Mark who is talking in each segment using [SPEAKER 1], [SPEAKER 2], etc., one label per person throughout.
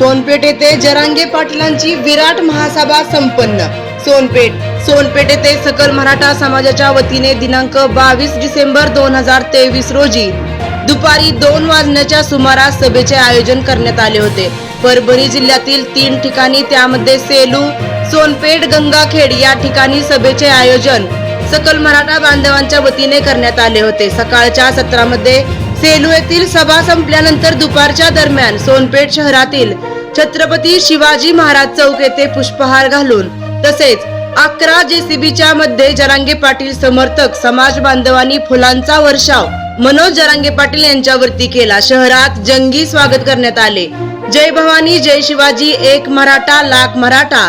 [SPEAKER 1] सोनपेठ येथे जरांगे पाटलांची विराट महासभा संपन्न. सोनपेठ सोनपेठ येथे सकल मराठा समाजाच्या वतीने दिनांक बावीस डिसेंबर दोन हजार तेवीस रोजी दुपारी दोन वाजण्याच्या सुमारास सभेचे आयोजन करण्यात आले होते. परभणी जिल्ह्यातील तीन ठिकाणी त्यामध्ये सेलू सोनपेठ गंगाखेड या ठिकाणी सभेचे आयोजन सकल मराठा बांधवांच्या वतीने करण्यात आले होते. सकाळच्या सत्रामध्ये सेलू येथील सभा संपल्यानंतर दुपारच्या दरम्यान सोनपेठ शहरातील छत्रपती शिवाजी महाराज चौक येथे पुष्पहार घालून तसेच अकरा जेसीबीच्या मध्ये जरांगे पाटील समर्थक समाज बांधवांनी फुलांचा वर्षाव मनोज जरांगे पाटील यांच्यावरती केला. शहरात जंगी स्वागत करण्यात आले. जय भवानी जय शिवाजी एक मराठा लाख मराठा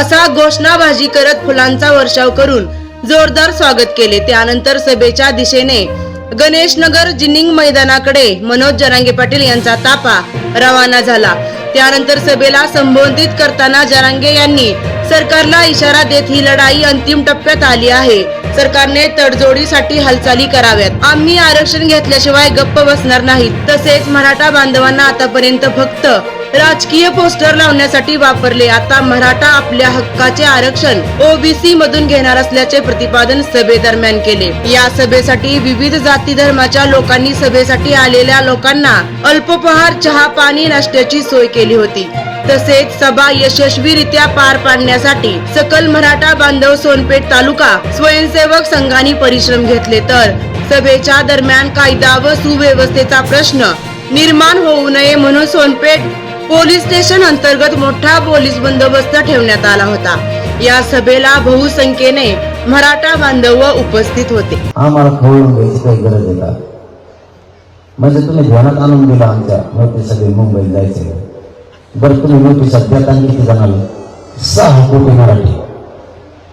[SPEAKER 1] असा घोषणाबाजी करत फुलांचा वर्षाव करून जोरदार स्वागत केले. त्यानंतर सभेच्या दिशेने गणेश नगर जिनिंग मैदानाकडे मनोज जरांगे पाटील यांचा तापा रवाना झाला. त्यानंतर सभेला संबोधित करताना जरांगे यांनी सरकारला इशारा देत ही लढाई अंतिम टप्प्यात आली आहे. सरकारने तडजोडीसाठी हालचाली कराव्यात. आम्ही आरक्षण घेतल्याशिवाय गप्प बसणार नाहीत. तसेच मराठा बांधवांना आतापर्यंत फक्त राजकीय पोस्टर लावण्यासाठी वापरले. आता मराठा आपल्या हक्काचे आरक्षण ओबीसी मधून घेणार असल्याचे प्रतिपादन सभेदरम्यान केले. या सभेसाठी विविध जाती धर्माच्या लोकांनी सभेसाठी आलेल्या लोकांना अल्पोपहार चहा पाणी नाश्त्याची सोय केली होती. तसेच सभा यशस्वीरित्या पार पाडण्यासाठी सकल मराठा बांधव सोनपेठ तालुका स्वयंसेवक संघाने परिश्रम घेतले तर सभेच्या दरम्यान कायदा व सुव्यवस्थेचा प्रश्न निर्माण होऊ नये म्हणून सोनपेठ पोलीस स्टेशन अंतर्गत मोठा पोलीस बंदोबस्त ठेवण्यात आला होता. या सभेला बहुसंख्येने मराठा बांधव उपस्थित होते.
[SPEAKER 2] आम्हाला खवळून घ्यायची काही गरज आहे का? म्हणजे तुम्ही ध्यानात आणून दिला आमच्या नोटीसाठी मुंबईत जायचं. बरं तुम्ही नोटीस देता किती जणाला सहा कोटी मराठी.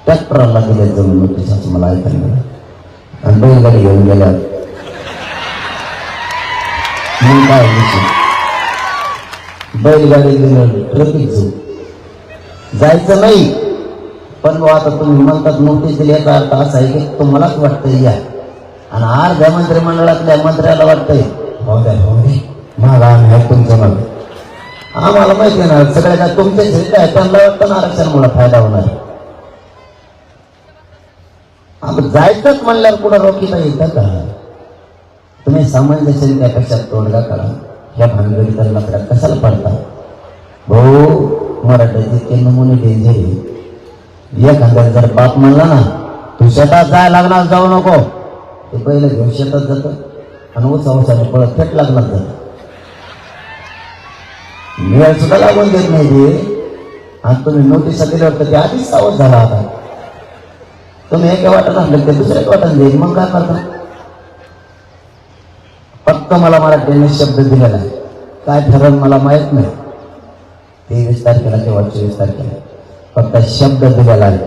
[SPEAKER 2] त्याच ट्रॅक्टरला दिले जमीन नोटीस असं मला ऐकायला मिळालं. आणि बैलगाडी घेऊन गेल्या मग काय बैलगाडी दिलं ट्रॅफिक झोप जायचं नाही पण आता तुम्ही म्हणतात नोटीस दिली याचा अर्थ असा आहे की तुम्हालाच वाटतंय या. आणि अर्ध्या मंत्रिमंडळातल्या मंत्र्याला वाटतंय. हो द्या हो दे मागा आम्ही आहे तुमचं मग. आम्हाला माहिती ना सगळ्या काय तुमच्याच हित आहे त्यांना वाटतं ना आरक्षणामुळे फायदा होणार. आपण जायचंच म्हणल्यावर कुठं रोखीला येतं का? तुम्ही सामंजस्य त्यापेक्षा तोडगा करा या भानगडी तर कशाला पडता? भाऊ मराठ्याचे ते नमुने डेंजर एखाद्या जर बाप म्हणला ना तू शेतात जाय लागणार जाऊ नको. ते पहिलं घेऊन शेतात जातं आणि उसा पळत थेट लागणार जात. वेळ सुद्धा लागून देत नाही ते. आणि तुम्ही नोटीस दिल्यावर तर ते आधीच सावध झाला आता तुम्ही एका वाटत असलं ते दुसऱ्या वाटत देईल मग काय करता? फक्त मला मराठीने शब्द दिलेला आहे. काय ठरल मला माहीत नाही. तेवीस तारखेला किंवा चोवीस तारखेला फक्त शब्द दिलेला आहे.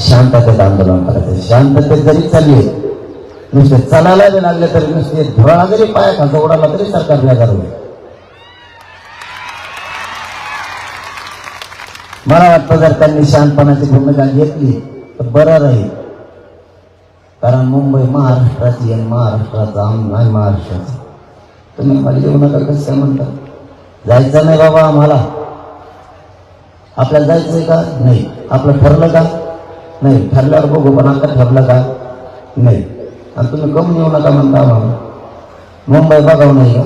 [SPEAKER 2] शांततेत आंदोलन करायचं. शांततेत जरी चालली नुसते चालायला बी लागले तरी नुसते धुळा जरी पाया खालचा उडाला तरी सरकार बेजार होईल. मला वाटतं जर त्यांनी शांतपणाची भूमिका घेतली तर बरं राहील. कारण मुंबई महाराष्ट्राची आणि महाराष्ट्राचा आम नाही महाराष्ट्राचा. तुम्ही खाली येऊ नका कसं काय म्हणता. जायचं नाही बाबा आम्हाला. आपल्याला जायचंय का? नाही. आपलं ठरलं का? नाही. ठरल्यावर बघू पण आता ठरलं का? नाही. आणि तुम्ही कमी येऊ नका म्हणता आम्हाला. मुंबई बघावं नाही का?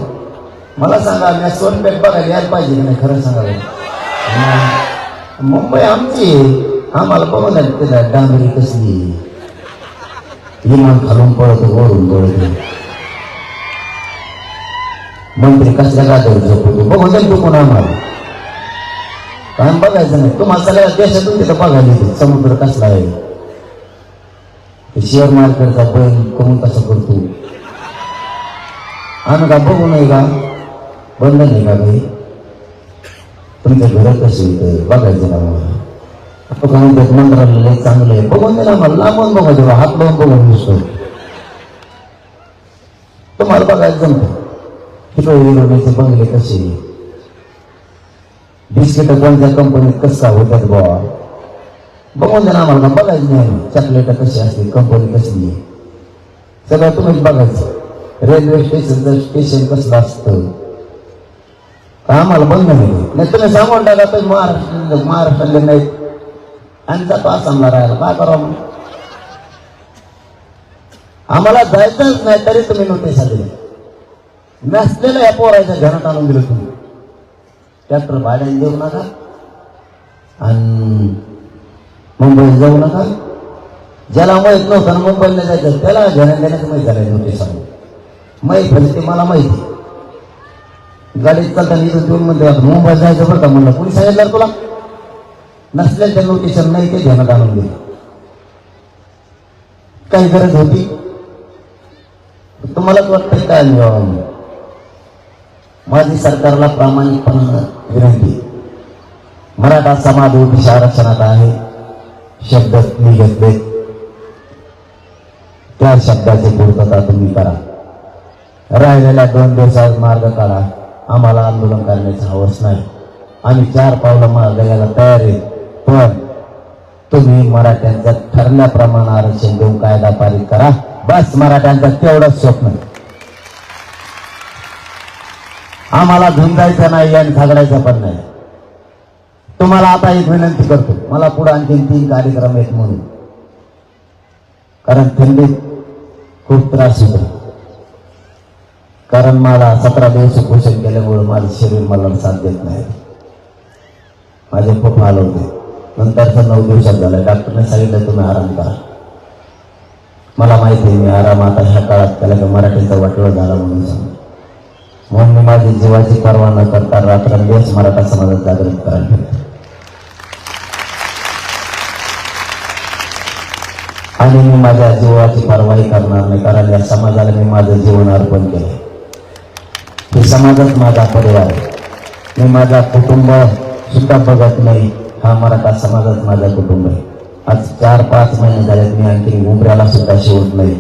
[SPEAKER 2] मला सांगा मी सोनपेठ बघायला यायला पाहिजे नाही? खरं सांगा मुंबई आमची आहे. आम्हाला बघून तिला डांबरी कसली विमान खालून पळतो वरून पळतो. मंत्री कसल्या गाड्यावर झोपतो? बघून जाईल कोण आम्हाला. काय बघायचं नाही. तुम्हाला सगळ्या देशातून तिथं बघायला येते समुद्र कसला आहे? ते शेअर मार्केटचा बैल कमून कसा करतो आम्ही का बघू नाही का? बंद नाही का भाई तुमच्या घरात कशी येते? बघायचं ना मला आपण काय म्हणतात लय चांगलं आहे. बघून दे ना मला लांबून बघायचं हात लावून बघून दिसतो तुम्हाला बघायचं जमतं. हिरो हिरोईनचे बंगले कसे बिस्किट कोणत्या कंपनीत कसा होतात बुवा? बघून दे ना आम्हाला बघायचं नाही. चॉकलेट कशी असते कंपनी कसली सगळं तुम्हीच बघायचं. रेल्वे स्टेशनचं स्टेशन कसलं असतं? आम्हाला बंद नाही. नाही तुम्ही सांगून टाका तुम्ही महाराष्ट्र महाराष्ट्रातले नाहीत. आणि जातो आसामला राहायला. काय करावं मग? आम्हाला जायचंच नाही तरी तुम्ही नोटीस आली. नसलेल्या या पोराच्या घरात आणून दिलं तुम्ही. ट्रॅक्टर भाड्याने देऊ नका. आणि मुंबईत जाऊ नका. ज्याला माहीत नव्हतं मुंबईला जायचं त्याला घेण्या देण्याचं माहीत झालं नव्हते सांगू माहीत म्हणजे ते मला माहिती गाडीत चालताना इथं दोन म्हणते मुंबईत जायचं बरं का? म्हणलं कोणी सांगितलं तुला? नसल्याच्या लोकेशन नाही ते घेण्यात आणून दिलं. काही गरज होती? तुम्हालाच वाटतं काय अं, माझी सरकारला प्रामाणिकपणानं विनंती मराठा समाज ओबीसी आरक्षणात आहे. शब्द मी घेतले. त्या शब्दाची पूर्तता तुम्ही करा. राहिलेल्या दोन दिवसात मार्ग काढा. आम्हाला आंदोलन करण्याचं हवस नाही. आम्ही चार पावलं मार्ग यायला तयार आहे. पण तुम्ही मराठ्यांचं ठरल्याप्रमाणे आरक्षण देऊन कायदा पारित करा. बस मराठ्यांचं तेवढंच स्वप्न आम्हाला झुंजायचं नाही आणि झगडायचं पण नाही. तुम्हाला आता एक विनंती करतो. मला पुढे आणखी तीन कार्यक्रम आहेत म्हणून. कारण थंडीत खूप त्रास होतो. कारण मला सतरा दिवस पोषण केल्यामुळे माझं शरीर मला साथ देत नाही. माझे खूप हाल होते. नंतरचा नऊ दिवसात झालं. डॉक्टरने सांगितलं तुम्ही आराम करा. मला माहिती आहे मी आराम आता ह्या काळात त्याला मराठीचा वाटोळ झाला म्हणून सांगतो. माझी जीवाची पर्वा न करता रात्रंदिवस मराठा समाजात जागृत करायला आणि मी माझ्या जीवाची पर्वाही करणार नाही कारण या समाजाला मी माझं जीवन अर्पण केलं. हे समाजच माझा परिवार आहे. मी माझा कुटुंब सुद्धा बघत नाही हा मराठा समाजच माझा कुटुंब आहे. आज चार पाच महिने झालेत मी आणखी उमऱ्याला सुद्धा शिवत नाही.